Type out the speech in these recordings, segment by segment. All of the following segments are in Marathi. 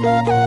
Música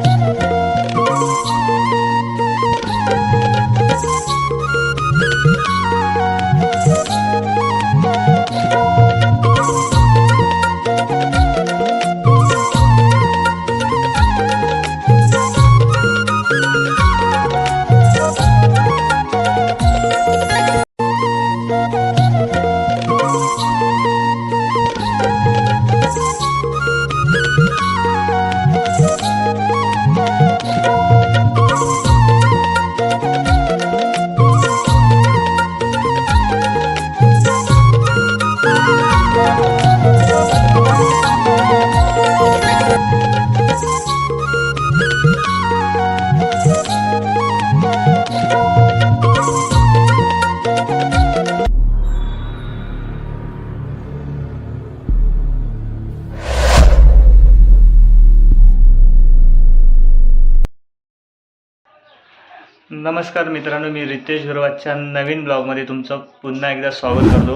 नमस्कार मित्रांनो मी रितेश गुरवाच्या नवीन ब्लॉगमध्ये तुमचं पुन्हा एकदा स्वागत करतो.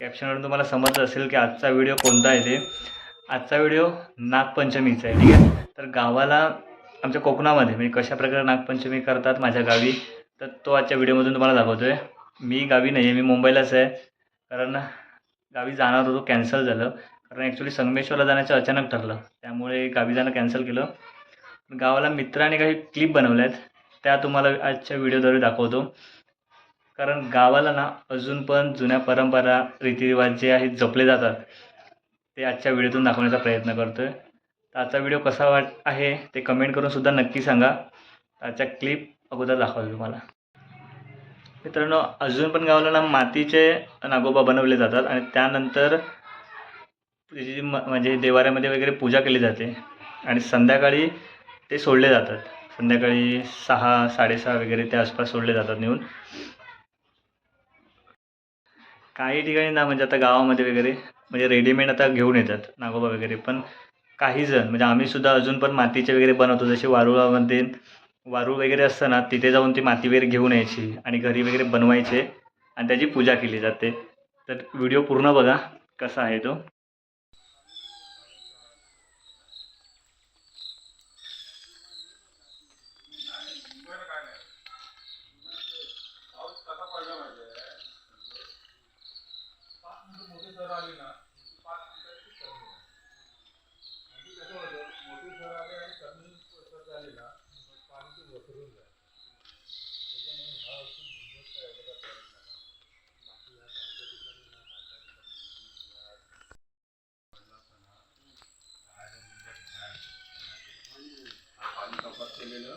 कॅप्शनवरून तुम्हाला समजलं असेल की आजचा व्हिडिओ कोणता आहे ते. आजचा व्हिडिओ नागपंचमीचा आहे ठीक आहे? तर गावाला आमच्या कोकणामध्ये म्हणजे कशा प्रकारे नागपंचमी करतात माझ्या गावी तर तो आजच्या व्हिडिओमधून तुम्हाला दाखवतो आहे मी गावी नाही आहे मी मुंबईलाच आहे. कारण गावी जाणार होतो कॅन्सल झालं. कारण ॲक्च्युली संगमेश्वरला जाण्याचं अचानक ठरलं. त्यामुळे गावी जाणं कॅन्सल केलं. गावाला मित्राने काही क्लिप बनवल्या आहेत त्या तुम्हाला आजच्या व्हिडिओद्वारे दाखवतो. कारण गावाला ना अजून पण जुन्या परंपरा रीतिरिवाज जे आहेत जपले जातात. ते आजच्या व्हिडिओतून दाखवण्याचा प्रयत्न करतो आहे तर आजचा व्हिडिओ कसा वाट आहे ते कमेंट करूनसुद्धा नक्की सांगा. आजच्या क्लिप अगोदर दाखवतो तुम्हाला. मित्रांनो अजून पण गावाला ना मातीचे नागोबा बनवले जातात आणि त्यानंतर म म्हणजे देवाऱ्यामध्ये वगैरे पूजा केली जाते. आणि संध्याकाळी ते सोडले जातात. संध्याकाळी सहा साडेसहा वगैरे त्या आसपास सोडले जातात नेऊन. काही ठिकाणी ना म्हणजे आता गावामध्ये वगैरे म्हणजे रेडीमेड आता घेऊन येतात नागोबा वगैरे. पण काही जण म्हणजे आम्ही सुद्धा अजून पण मातीचे वगैरे बनवतो जसे वारुळामध्ये वारूळ वगैरे असतं ना तिथे जाऊन ती माती वगैरे घेऊन यायची आणि घरी वगैरे बनवायचे आणि त्याची पूजा केली जाते. तर व्हिडिओ पूर्ण बघा कसा आहे तो पाणी कपात केलेलं.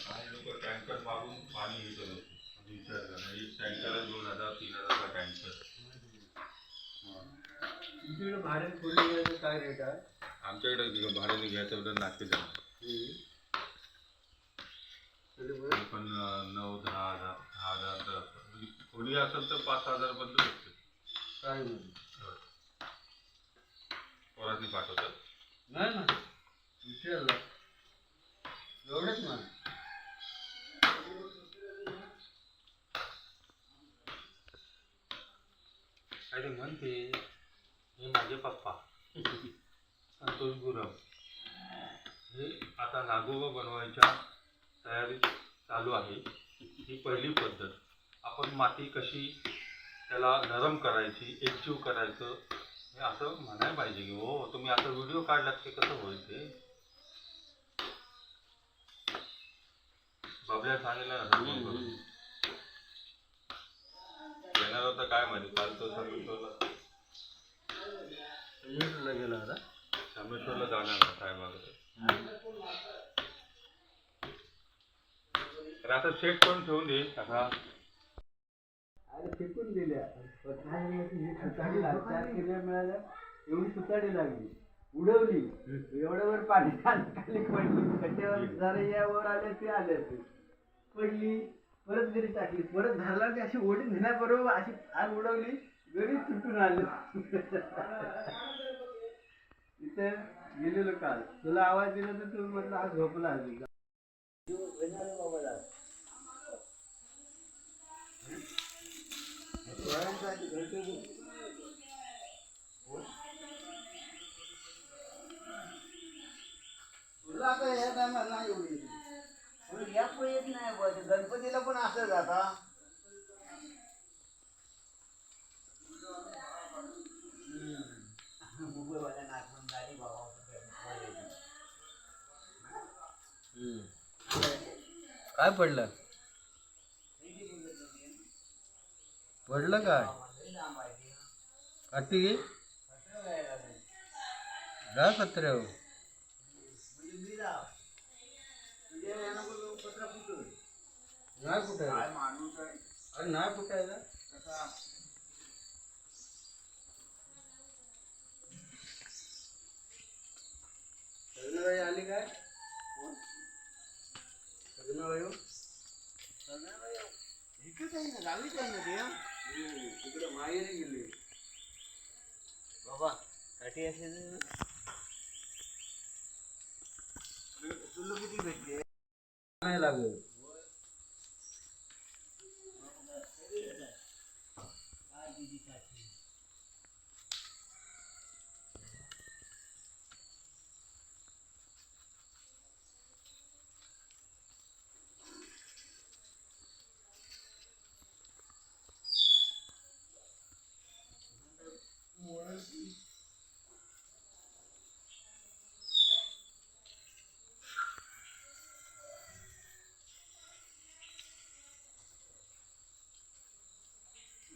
काही लोक टँकर मागून पाणी हे करत होते. विचार करा एक टँकर दोन हजार तीन हजारचा टँकर भाड्याने खोली घ्यायचं काय रेट आहे? आमच्याकडे भाड्याने घ्यायचं जाणार तरी बरं. पण नऊ दहा हजार दहा हजार तर असतं. म्हणजे खोली असेल तर पाच सहा हजार बंद भेटते काय म्हणजे पोरांनी पाठवतात नाही ना. विचारलं. एवढंच ना अरे म्हणते हे माझे पप्पा. संतोष गुरव. हे आता नागोबा बनवायच्या तयारीत चालू आहे. ही पहिली पद्धत. आपण माती कशी त्याला नरम करायची एकजीव करायचं हे असं म्हणायला पाहिजे की हो तुम्ही आता व्हिडिओ काढलात ते कसं होईल ते? बबल्या सांगितलं ना समजून करून. येणार होता काय माहिती? काल तो संगमेश्वरला मिनिटला गेला संगमेश्वरला जाणार ना काय मागत तर आता सेट करून ठेवून दे आता. अरे फेकून दिल्या. पण काय झालं की ही सुताडी लागली चार किल्ल्या मिळाल्या एवढी सुताडी लागली. उडवली. एवढ्यावर पाणी खाली पडली. कट्ट्यावर जरा या वर आले ते आले ते. पडली परत घरी टाकली. परत धरला की अशी ओढी नेण्याबरोबर अशी आग उडवली घरी तुटून आले. इथे गेलेलो काल. तुला आवाज दिला तर तू म्हटलं आज झोपला आधी. तुला आता या टायमाला नाही एवढी येत. नाही बघ गणपतीला पण असं आता हम्म. काय पडलं पडलं काय काठी घे जा कत्र्यावर नाही कुठे अरे नाही कुठायला लग्नबाई आली काय? लग्नबाई इकडेच आहे ना गावीच आहे ना ते हं? तिकडे माहेरी गेली. बाबा काठी असेल तुला किती भेटते नाही लागत माझ्याकडनं घेऊन जा आठवण कर. काय हम्म. जीप बनवली होती का?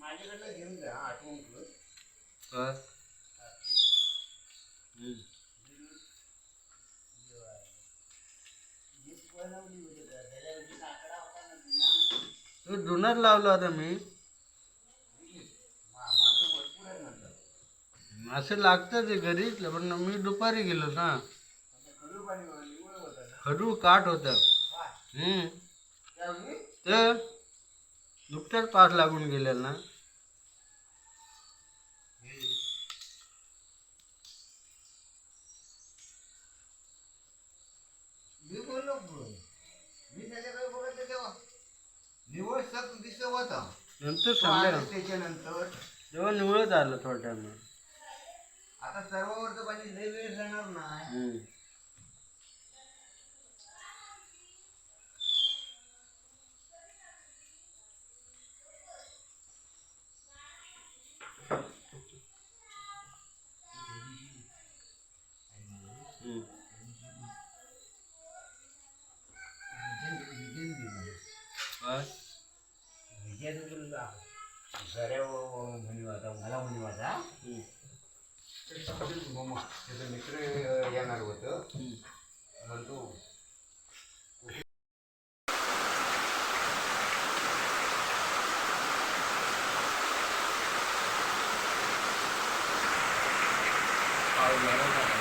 तो जुनाच लावला होता मी. असं लागतं ते घरीच पण मी दुपारी गेलो ना. खडू निव्वळ होतं? हम्म. नुकताच पास लागून गेलेला ना. होता. नंतर तो आला संध्याकाळ त्याच्यानंतर. जेव्हा निवळत आलं थोड्या टाइम आता सर्वांवरचं पाणी लय वेळ जाणार नाही. 너무 그래서 미끄러야 나거든. 오늘도 바로 내려가는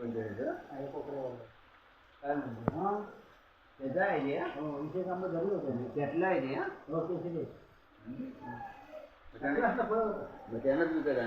कोणत्या ह्याचं? आई कोपऱ्यावालं. काय म्हणतो? हा. त्याचा आहे ते, हा? त्यातला आहे ते, हा? मग त्यानंच विकत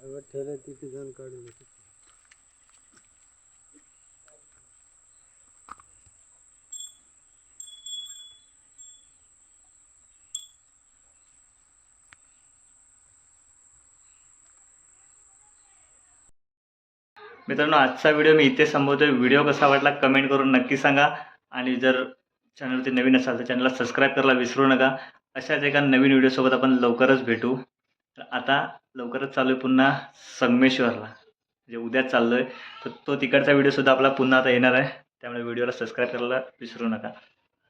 ठेवलं तिथे जाऊन काढून मित्रांनो आजचा व्हिडिओ मी इथे संबोधतो व्हिडिओ कसा वाटला कमेंट करून नक्की सांगा. आणि जर चॅनलवरती नवीन असाल तर चॅनलला सबस्क्राईब करायला विसरू नका. अशाच एका नवीन व्हिडिओसोबत आपण लवकरच भेटू. तर आता लवकरच चालू आहे पुन्हा संगमेश्वरला. जे उद्याच चाललो आहे तर तो तिकडचा व्हिडिओसुद्धा आपला पुन्हा आता येणार आहे. त्यामुळे व्हिडिओला सबस्क्राईब करायला विसरू नका.